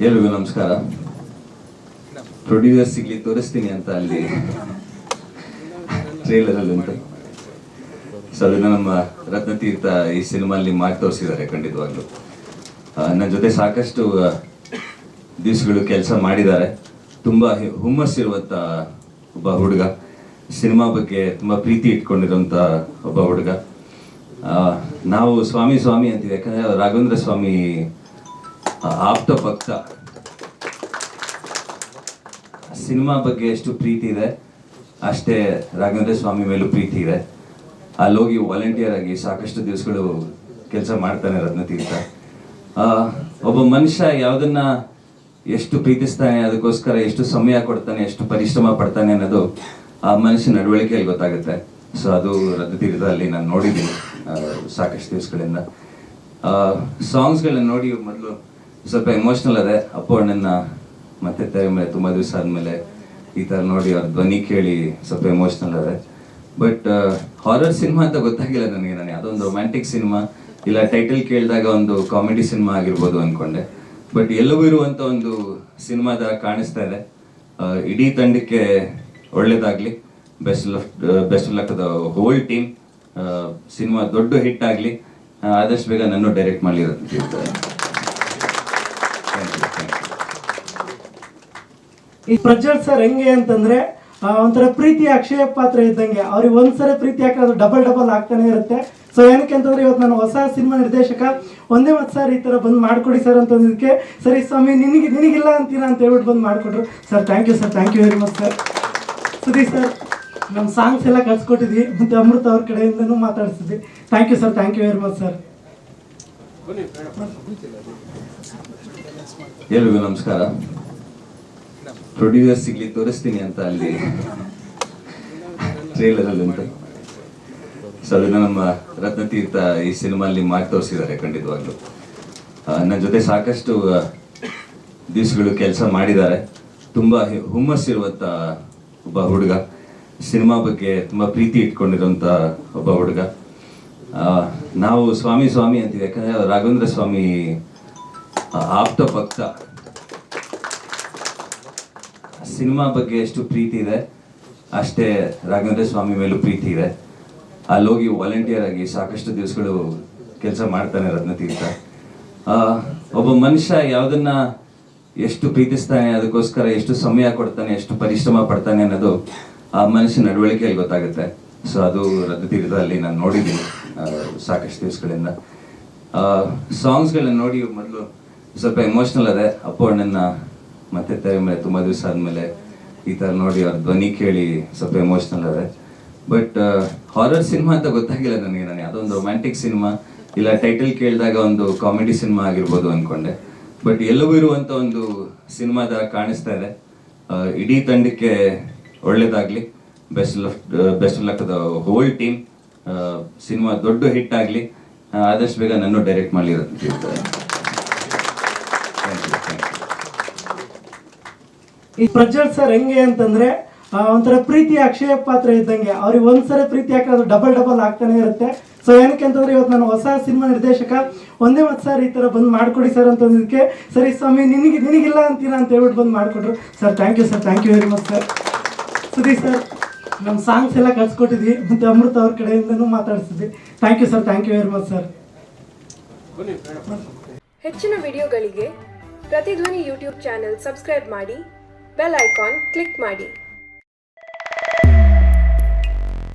ಎಲ್ರಿಗೂ ನಮಸ್ಕಾರ. ಪ್ರೊಡ್ಯೂಸರ್ ಸಿಗ್ಲಿ ತೋರಿಸ್ತೀನಿ ಅಂತ ಅಲ್ಲಿ ಟ್ರೈಲರ್ ಅಲ್ಲಿ ಉಂಟು. ಸೊ ಅದನ್ನ ನಮ್ಮ ರತ್ನತೀರ್ಥ ಈ ಸಿನಿಮಾಲಿ ಮಾಡಿ ತೋರಿಸಿದ್ದಾರೆ ಖಂಡಿತವಾಗ್ಲು. ನನ್ನ ಜೊತೆ ಸಾಕಷ್ಟು ದಿವಸಗಳು ಕೆಲಸ ಮಾಡಿದ್ದಾರೆ. ತುಂಬಾ ಹಿ- ಹುಮ್ಮಸ್ಸಿರುವಂತ ಒಬ್ಬ ಹುಡುಗ. ಸಿನಿಮಾ ಬಗ್ಗೆ ತುಂಬಾ ಪ್ರೀತಿ ಇಟ್ಕೊಂಡಿರುವಂತ ಒಬ್ಬ ಹುಡುಗ. ನಾವು ಸ್ವಾಮಿ ಸ್ವಾಮಿ ಅಂತೀವಿ. ಯಾಕಂದ್ರೆ ರಾಘವೇಂದ್ರ ಸ್ವಾಮಿ ಆಪ್ತ ಭಕ್ತ. ಸಿನಿಮಾ ಬಗ್ಗೆ ಎಷ್ಟು ಪ್ರೀತಿ ಇದೆ, ಅಷ್ಟೇ ರಾಘವೇಂದ್ರ ಸ್ವಾಮಿ ಮೇಲೂ ಪ್ರೀತಿ ಇದೆ. ಅಲ್ಲಿ ಹೋಗಿ ವಾಲಂಟಿಯರ್ ಆಗಿ ಸಾಕಷ್ಟು ದಿವಸಗಳು ಕೆಲಸ ಮಾಡ್ತಾನೆ ರತ್ನತೀರ್ಥ. ಒಬ್ಬ ಮನುಷ್ಯ ಯಾವುದನ್ನ ಎಷ್ಟು ಪ್ರೀತಿಸ್ತಾನೆ, ಅದಕ್ಕೋಸ್ಕರ ಎಷ್ಟು ಸಮಯ ಕೊಡ್ತಾನೆ, ಎಷ್ಟು ಪರಿಶ್ರಮ ಪಡ್ತಾನೆ ಅನ್ನೋದು ಆ ಮನುಷ್ಯನ ನಡವಳಿಕೆಯಲ್ಲಿ ಗೊತ್ತಾಗುತ್ತೆ. ಸೊ ಅದು ರತ್ನತೀರ್ಥದಲ್ಲಿ ನಾನು ನೋಡಿದ್ದೀನಿ ಸಾಕಷ್ಟು ದಿವಸಗಳಿಂದ. ಸಾಂಗ್ಸ್ಗಳನ್ನ ನೋಡಿ ಮೊದಲು ಸ್ವಲ್ಪ ಎಮೋಷ್ನಲ್ ಅದೇ. ಅಪ್ಪ ಅಣ್ಣನ ಮತ್ತೆ ತೆರೆ ಮೇಲೆ ತುಂಬ ದಿವಸ ಆದಮೇಲೆ ಈ ಥರ ನೋಡಿ ಅವ್ರ ಧ್ವನಿ ಕೇಳಿ ಸ್ವಲ್ಪ ಎಮೋಷ್ನಲ್ ಅದೇ. ಬಟ್ ಹಾರರ್ ಸಿನಿಮಾ ಅಂತ ಗೊತ್ತಾಗಿಲ್ಲ ನನಗೆ. ನಾನು ಯಾವುದೋ ಒಂದು ರೊಮ್ಯಾಂಟಿಕ್ ಸಿನಿಮಾ ಇಲ್ಲ ಟೈಟಲ್ ಕೇಳಿದಾಗ ಒಂದು ಕಾಮಿಡಿ ಸಿನಿಮಾ ಆಗಿರ್ಬೋದು ಅನ್ಕೊಂಡೆ. ಬಟ್ ಎಲ್ಲವೂ ಇರುವಂತ ಒಂದು ಸಿನಿಮಾ ಥರ ಕಾಣಿಸ್ತಾ ಇದೆ. ಇಡೀ ತಂಡಕ್ಕೆ ಒಳ್ಳೇದಾಗ್ಲಿ. Best best luck the whole team cinema ದೊಡ್ಡ ಹಿಟ್ ಆಗಲಿ ಆದಷ್ಟು ಬೇಗ ನನ್ನ ಡೈರೆಕ್ಟ್ ಯು ಈ ಪ್ರಜ್ವಲ್ ಸರ್ ಹೆಂಗೆ ಅಂತಂದ್ರೆ ಒಂಥರ ಪ್ರೀತಿ ಅಕ್ಷಯ ಪಾತ್ರ ಇದ್ದಂಗೆ, ಅವ್ರಿಗೆ ಒಂದ್ಸಲ ಪ್ರೀತಿ ಹಾಕಿದ್ರೆ ಅದು ಡಬಲ್ ಡಬಲ್ ಆಗ್ತಾನೆ ಇರುತ್ತೆ. ಸೊ ಏನಕ್ಕೆ ಅಂತಂದ್ರೆ ಇವತ್ತು ನಾನು ಹೊಸ ಸಿನಿಮಾ ನಿರ್ದೇಶಕ, ಒಂದೇ ಮತ್ತೆ ಸರ್ ಈ ಥರ ಬಂದು ಮಾಡ್ಕೊಡಿ ಸರ್ ಅಂತಂದಿದ್ದಕ್ಕೆ, ಸರಿ ಸ್ವಾಮಿ, ನಿನಗೆ, ನಿನಗಿಲ್ಲ ಅಂತೀರಾ ಅಂತ ಹೇಳ್ಬಿಟ್ಟು ಬಂದು ಮಾಡಿಕೊಟ್ರು. Sir thank you sir thank you very much sir ಸರಿ ಸರ್ ನಮ್ಮ ಸಾಂಗ್ಸ್ ಎಲ್ಲ ಕಳ್ಸಿಕೊಟ್ಟಿದ್ವಿ ಮತ್ತೆ ಅಮೃತ ಅವ್ರ ಕಡೆಯಿಂದನು ಮಾತಾಡಿಸಿದ್ವಿ. Thank you sir thank you very much sir ಎಲ್ರಿಗೂ ನಮಸ್ಕಾರ. ಪ್ರೊಡ್ಯೂಸರ್ ಸಿಗ್ಲಿ ತೋರಿಸ್ತೀನಿ ಅಂತ ಅಲ್ಲಿ ಟ್ರೇಲರ್ ಅಲ್ಲಿ ಉಂಟು ಸೊ ಅದನ್ನ ನಮ್ಮ ರತ್ನತೀರ್ಥ ಈ ಸಿನಿಮಾಲ್ಲಿ ಮಾಡಿ ತೋರಿಸಿದ್ದಾರೆ ಖಂಡಿತವಾಗ್ಲೂ. ನನ್ನ ಜೊತೆ ಸಾಕಷ್ಟು ದಿವಸಗಳು ಕೆಲಸ ಮಾಡಿದ್ದಾರೆ. ತುಂಬಾ ಹುಮ್ಮಸ್ಸಿರುವಂಥ ಒಬ್ಬ ಹುಡುಗ. ಸಿನಿಮಾ ಬಗ್ಗೆ ತುಂಬ ಪ್ರೀತಿ ಇಟ್ಕೊಂಡಿರುವಂತ ಒಬ್ಬ ಹುಡುಗ. ನಾವು ಸ್ವಾಮಿ ಸ್ವಾಮಿ ಅಂತೀವಿ, ಯಾಕಂದ್ರೆ ರಾಘವೇಂದ್ರ ಸ್ವಾಮಿ ಆಪ್ತ ಭಕ್ತ. ಸಿನಿಮಾ ಬಗ್ಗೆ ಎಷ್ಟು ಪ್ರೀತಿ ಇದೆ, ಅಷ್ಟೇ ರಾಘವೇಂದ್ರ ಸ್ವಾಮಿ ಮೇಲೂ ಪ್ರೀತಿ ಇದೆ. ಅಲ್ಲಿ ಹೋಗಿ ವಾಲಂಟಿಯರ್ ಆಗಿ ಸಾಕಷ್ಟು ದಿವಸಗಳು ಕೆಲಸ ಮಾಡ್ತಾನೆ ರತ್ನತೀರ್ಥ ಒಬ್ಬ ಮನುಷ್ಯ ಯಾವುದನ್ನ ಎಷ್ಟು ಪ್ರೀತಿಸ್ತಾನೆ, ಅದಕ್ಕೋಸ್ಕರ ಎಷ್ಟು ಸಮಯ ಕೊಡ್ತಾನೆ, ಎಷ್ಟು ಪರಿಶ್ರಮ ಪಡ್ತಾನೆ ಅನ್ನೋದು ಆ ಮನುಷ್ಯನ ನಡವಳಿಕೆಯಲ್ಲಿ ಗೊತ್ತಾಗುತ್ತೆ. ಸೊ ಅದು ರದ್ದು ತೀರದಲ್ಲಿ ನಾನು ನೋಡಿದ್ದೀನಿ ಸಾಕಷ್ಟು ದಿವಸಗಳಿಂದ. ಸಾಂಗ್ಸ್ಗಳನ್ನ ನೋಡಿ ಮೊದಲು ಸ್ವಲ್ಪ ಎಮೋಷ್ನಲ್ ಅದೇ. ಅಪ್ಪು ಅಣ್ಣನ ಮತ್ತೆ ತೆರೆ ಮೇಲೆ ತುಂಬ ದಿವಸ ಆದಮೇಲೆ ಈ ಥರ ನೋಡಿ ಅವ್ರ ಧ್ವನಿ ಕೇಳಿ ಸ್ವಲ್ಪ ಎಮೋಷ್ನಲ್ ಅದೇ. ಬಟ್ ಹಾರರ್ ಸಿನಿಮಾ ಅಂತ ಗೊತ್ತಾಗಿಲ್ಲ ನನಗೆ. ನಾನು ಯಾವುದೋ ಒಂದು ರೊಮ್ಯಾಂಟಿಕ್ ಸಿನಿಮಾ ಇಲ್ಲ ಟೈಟಲ್ ಕೇಳಿದಾಗ ಒಂದು ಕಾಮಿಡಿ ಸಿನಿಮಾ ಆಗಿರ್ಬೋದು ಅಂದ್ಕೊಂಡೆ ಬಟ್ ಎಲ್ಲವೂ ಇರುವಂತ ಒಂದು ಸಿನಿಮಾ ಥರ ಕಾಣಿಸ್ತಾ ಇದೆ. ಇಡೀ ತಂಡಕ್ಕೆ ಒಳ್ಳೇದಾಗ್ಲಿ. Best best luck the whole team cinema ದೊಡ್ಡ ಹಿಟ್ ಆಗಲಿ. ಆದಷ್ಟು ಬೇಗ ನನ್ನ ಡೈರೆಕ್ಟ್ ಯು ಈ ಪ್ರಜ್ವಲ್ ಸರ್ ಹೆಂಗೆ ಅಂತಂದ್ರೆ ಒಂಥರ ಪ್ರೀತಿ, ಅಕ್ಷಯ ಪಾತ್ರ ಇದ್ದಂಗೆ ಅವ್ರಿಗೆ ಒಂದ್ಸಲ ಪ್ರೀತಿ ಹಾಕಿದ್ರೆ ಡಬಲ್ ಡಬಲ್ ಆಗ್ತಾನೆ ಇರುತ್ತೆ. ಸೊ ಏನಕ್ಕೆ ಅಂತಂದ್ರೆ ಇವತ್ತು ನಾನು ಹೊಸ ಸಿನಿಮಾ ನಿರ್ದೇಶಕ, ಒಂದೇ ಮತ್ತೆ ಸರ್ ಈ ಥರ ಬಂದು ಮಾಡ್ಕೊಡಿ ಸರ್ ಅಂತಂದಿದ್ದಕ್ಕೆ, ಸರಿ ಸ್ವಾಮಿ, ನಿನಗೆ, ನಿನಗಿಲ್ಲ ಅಂತೀರಾ? ಅಂತ ಹೇಳ್ಬಿಟ್ಟು ಬಂದು ಮಾಡಿಕೊಟ್ರು sir thank you sir thank you very much sir Sudeep sir ನಮ್ಮ ಸಾಂಗ್ಸ್ ಎಲ್ಲ ಕಳ್ಸಿಕೊಟ್ಟಿದ್ವಿ ಮತ್ತೆ ಅಮೃತ ಅವ್ರ ಕಡೆಯಿಂದನೂ ಮಾತಾಡಿಸಿದ್ವಿ thank you sir thank you very much sir ಹೆಚ್ಚಿನ ವಿಡಿಯೋಗಳಿಗೆ ಪ್ರತಿಧ್ವನಿ ಯೂಟ್ಯೂಬ್ ಚಾನೆಲ್ ಸಬ್ಸ್ಕ್ರೈಬ್ ಮಾಡಿ, ಬೆಲ್ ಐಕಾನ್ ಕ್ಲಿಕ್ ಮಾಡಿ.